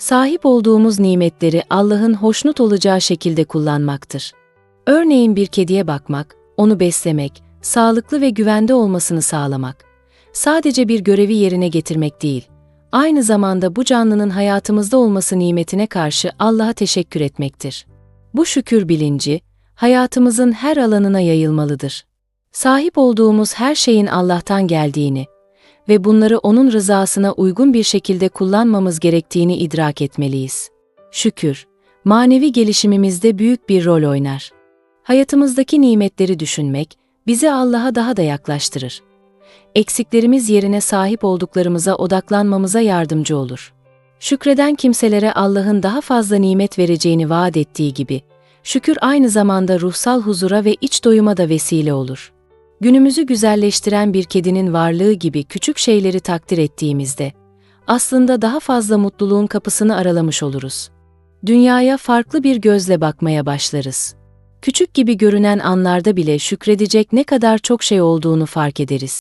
sahip olduğumuz nimetleri Allah'ın hoşnut olacağı şekilde kullanmaktır. Örneğin bir kediye bakmak, onu beslemek, sağlıklı ve güvende olmasını sağlamak. Sadece bir görevi yerine getirmek değil, aynı zamanda bu canlının hayatımızda olması nimetine karşı Allah'a teşekkür etmektir. Bu şükür bilinci, hayatımızın her alanına yayılmalıdır. Sahip olduğumuz her şeyin Allah'tan geldiğini ve bunları O'nun rızasına uygun bir şekilde kullanmamız gerektiğini idrak etmeliyiz. Şükür, manevi gelişimimizde büyük bir rol oynar. Hayatımızdaki nimetleri düşünmek, bizi Allah'a daha da yaklaştırır. Eksiklerimiz yerine sahip olduklarımıza odaklanmamıza yardımcı olur. Şükreden kimselere Allah'ın daha fazla nimet vereceğini vaat ettiği gibi, şükür aynı zamanda ruhsal huzura ve iç doyuma da vesile olur. Günümüzü güzelleştiren bir kedinin varlığı gibi küçük şeyleri takdir ettiğimizde, aslında daha fazla mutluluğun kapısını aralamış oluruz. Dünyaya farklı bir gözle bakmaya başlarız. Küçük gibi görünen anlarda bile şükredecek ne kadar çok şey olduğunu fark ederiz.